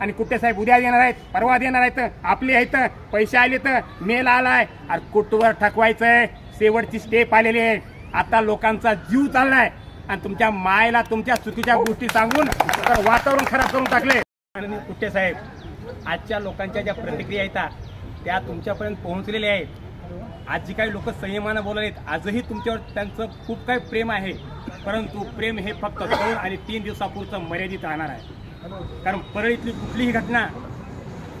आणि कुठे साहेब उद्या देणार आहेत? परवा देणार आहेत? आपले आहेत? पैसे आले तर मेल आलाय. अरे कुठवर ठकवायचंय? शेवटची स्टेप आलेली आहे. आता लोकांचा जीव चाललाय. आणि तुमच्या मायला तुमच्या चुकीच्या गोष्टी सांगून तर वातावरण खराब करून टाकले. आणि कुठे साहेब? आजच्या लोकांच्या ज्या प्रतिक्रिया येतात त्या तुमच्यापर्यंत पोहोचलेल्या आहेत. आज जी काही लोक संयमानं बोलत आहेत आजही तुमच्यावर त्यांचं खूप काही प्रेम आहे. परंतु प्रेम हे फक्त दोन आणि तीन दिवसापुरतं मर्यादित राहणार आहे. कारण परळीतली कुठलीही घटना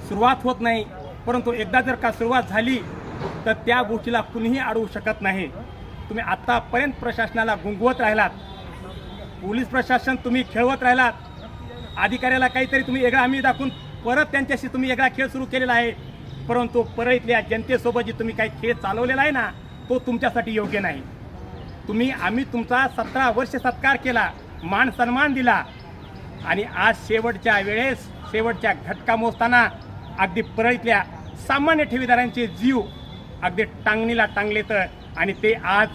सुरुवात होत नाही परंतु एकदा जर का सुरुवात झाली तर त्या गोष्टीला कुणीही अडवू शकत नाही. तुम्ही आत्तापर्यंत प्रशासनाला गुंगवत राहिलात. पोलीस प्रशासन तुम्ही खेळवत राहिलात. अधिकाऱ्याला काहीतरी तुम्ही वेगळा आम्ही दाखवून परत त्यांच्याशी तुम्ही वेगळा खेळ सुरू केलेला आहे. परंतु परळीतल्या जनतेसोबत जे तुम्ही काही खेळ चालवलेला आहे ना तो तुमच्यासाठी योग्य नाही. तुम्ही आम्ही तुमचा सतरा वर्ष सत्कार केला मान सन्मान दिला. आणि आज शेवटच्या वेळेस शेवटच्या घटका मोजताना अगदी परळीतल्या सामान्य ठेवीदारांचे जीव अगदी टांगणीला टांगले तर आणि ते आज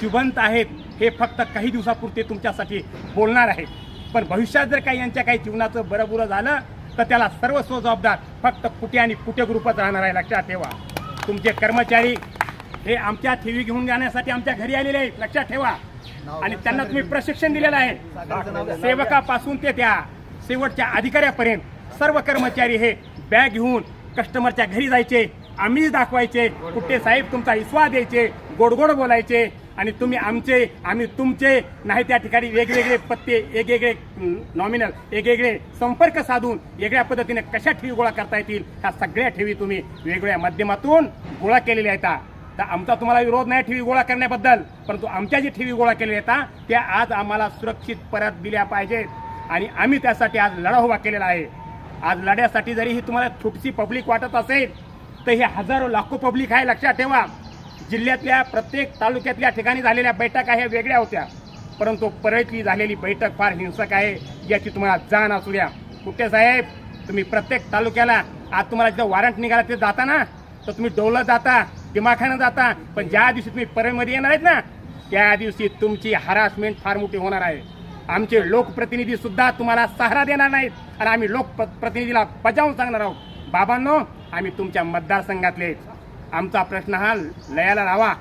जिवंत आहेत हे फक्त काही दिवसापुरते तुमच्यासाठी बोलणार आहेत. पण भविष्यात जर काही यांच्या काही जीवनाचं बरं झालं तर त्याला सर्वस्व जबाबदार फक्त कुठे आणि कुठे ग्रुपच राहणार आहे लक्षात ठेवा. तुमचे कर्मचारी हे आमच्या ठेवी घेऊन जाण्यासाठी आमच्या घरी आलेले आहेत लक्षात ठेवा. आणि त्यांना तुम्ही प्रशिक्षण दिलेलं आहे. सेवकापासून ते त्या शेवटच्या अधिकाऱ्यापर्यंत सर्व कर्मचारी हे बॅग घेऊन कस्टमरच्या घरी जायचे आम्ही दाखवायचे कुठे साहेब तुमचा हिस्वा द्यायचे गोडगोड बोलायचे आणि तुम्ही आमचे आम्ही तुमचे नाही त्या ठिकाणी वेगवेगळे पत्ते वेगवेगळे नॉमिनल वेगवेगळे संपर्क साधून वेगळ्या पद्धतीने कशा ठेवी गोळा करता येतील ह्या सगळ्या ठेवी तुम्ही वेगवेगळ्या माध्यमातून गोळा केलेल्या आहेत. तर आमचा तुम्हाला विरोध नाही ठेवी गोळा करण्याबद्दल परंतु आमच्या जी ठेवी गोळा केलेल्या आहेत त्या आज आम्हाला सुरक्षित परत दिल्या पाहिजेत. आणि आम्ही त्यासाठी आज लढा उभा केलेला आहे. आज लढ्यासाठी जरी ही तुम्हाला छोटीशी पब्लिक वाटत असेल तर हे हजारो लाखो पब्लिक आहे लक्षात ठेवा. जिल्ह्यातल्या प्रत्येक तालुक्यातल्या ठिकाणी झालेल्या बैठका ह्या वेगळ्या होत्या. परंतु परळीतली झालेली बैठक फार हिंसक आहे याची तुम्हाला जाण असू द्या. कुठे साहेब? तुम्ही प्रत्येक तालुक्याला आज तुम्हाला जिथं वॉरंट निघाला ते जाता ना तर तुम्ही डोलं जाता. दिमाखानं जाता पण ज्या दिवशी तुम्ही परेमध्ये येणार आहेत ना त्या दिवशी तुमची हरासमेंट फार मोठी होणार आहे. आमचे लोकप्रतिनिधी सुद्धा तुम्हाला सहारा देणार नाहीत. आणि आम्ही लोकप्रतिनिधीला बजावून सांगणार आहोत. बाबांनो आम्ही तुमच्या मतदारसंघातले आमचा प्रश्न हा लयाला लावा.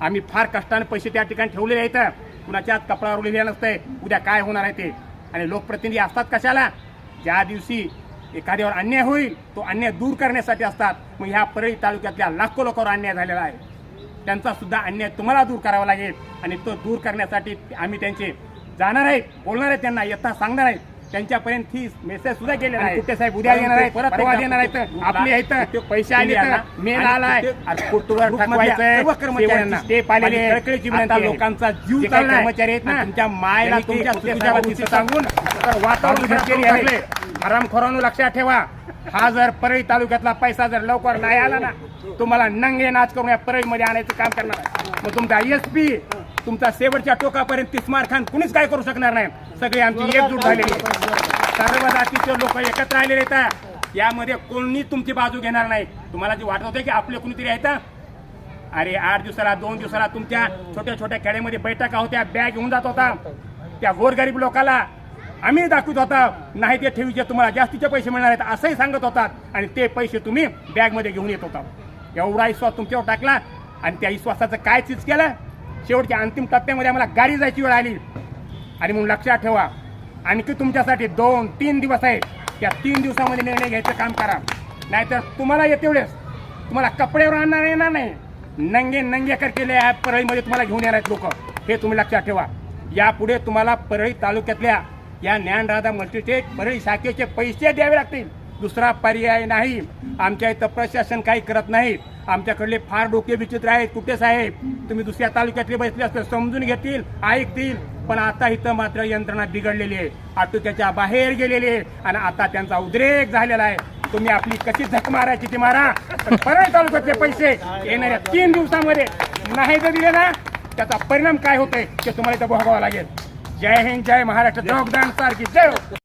आम्ही फार कष्टाने पैसे त्या ठिकाणी ठेवलेले आहेत. कुणाच्याच कपडावर लिहिलेलं नसतंय. उद्या काय होणार आहे ते? आणि लोकप्रतिनिधी असतात कशाला? ज्या दिवशी एखाद्यावर अन्याय होईल तो अन्याय दूर करण्यासाठी असतात. मग ह्या परळी तालुक्यातल्या लाखो लोकांवर अन्याय झालेला आहे. त्यांचा सुद्धा अन्याय तुम्हाला दूर करावा लागेल आणि तो दूर करण्यासाठी आम्ही त्यांचे जाणार आहे बोलणार आहे त्यांना यथा सांगणार आहे त्यांच्यापर्यंत ही मेसेज सुद्धा केलेला आहे. कुठे साहेब उद्या येणार आहे परत परवा येणार आहेत? आपले आहेत पैसे आले तर मेल आलाय ठकवायचंय कर्मचाऱ्यांना. स्टेप आलेले आहे. आता लोकांचा जीव कर्मचारी आहेत ना तुमच्या मायला तुमच्या सांगून तर वातावरण हरामखोरांनो लक्षात ठेवा. हा जर परळी तालुक्यातला पैसा जर लवकर नाही आला ना तुम्हाला नंगे नाच करून या परळीमध्ये आणायचं काम करणार. मग तुमचा एस तुमचा शेवटच्या टोकापर्यंत तिस्मार खान कुणीच काय करू शकणार नाही. सगळी आमची एकजूट झालेली सर्व जातीचे लोक एकत्र आलेले आहेत. यामध्ये कोणी तुमची बाजू घेणार नाही. तुम्हाला जे वाटत होते की आपले कुणीतरी आहेत अरे आठ दिवसाला दोन दिवसाला तुमच्या छोट्या छोट्या खेड्यामध्ये बैठका होत्या बॅग घेऊन जात होता. त्या गोरगरीब लोकाला आम्ही दाखवत होता नाही ते ठेवीचे तुम्हाला जास्तीचे पैसे मिळणार आहेत असंही सांगत होतात. आणि ते पैसे तुम्ही बॅगमध्ये घेऊन येत होता. एवढा विश्वास तुमच्यावर टाकला आणि त्या विश्वासाचं काय चीज केलं? शेवटच्या अंतिम टप्प्यामध्ये आम्हाला गाडी जायची वेळ आली. आणि म्हणून लक्षात ठेवा आणखी तुमच्यासाठी दोन तीन दिवस आहेत त्या तीन दिवसामध्ये निर्णय घ्यायचं काम करा. नाहीतर तुम्हाला येते वेळेस. तुम्हाला कपड्यावर आणणार येणार नाही. नंगे नंगेकर केले आहे परळीमध्ये तुम्हाला घेऊन येणार आहेत लोक. हे तुम्ही लक्षात ठेवा. यापुढे तुम्हाला परळी तालुक्यातल्या या ज्ञानराधा मल्टीस्टेट परळी शाखेचे पैसे द्यावे लागतील. दुसरा पर्याय नाही. आमच्या इथं प्रशासन काही करत नाही. आमच्याकडले फार डोके विचित्र आहेत. कुठे साहेब? तुम्ही दुसऱ्या तालुक्यातले बसले असते समजून घेतील ऐकतील. पण आता इथं मात्र यंत्रणा बिघडलेली आहे. आटोक्याच्या बाहेर गेलेली आहे. आणि आता त्यांचा उद्रेक झालेला आहे. तुम्ही आपली कशी झक मारायची ती मारा. पण परळ तालुक्यातले पैसे येणाऱ्या तीन दिवसामध्ये नाही जर दिले ना त्याचा परिणाम काय होतोय ते तुम्हाला इथं भोगावा लागेल. जय हिंद जय महाराष्ट्र योगदान सारखी जय हो.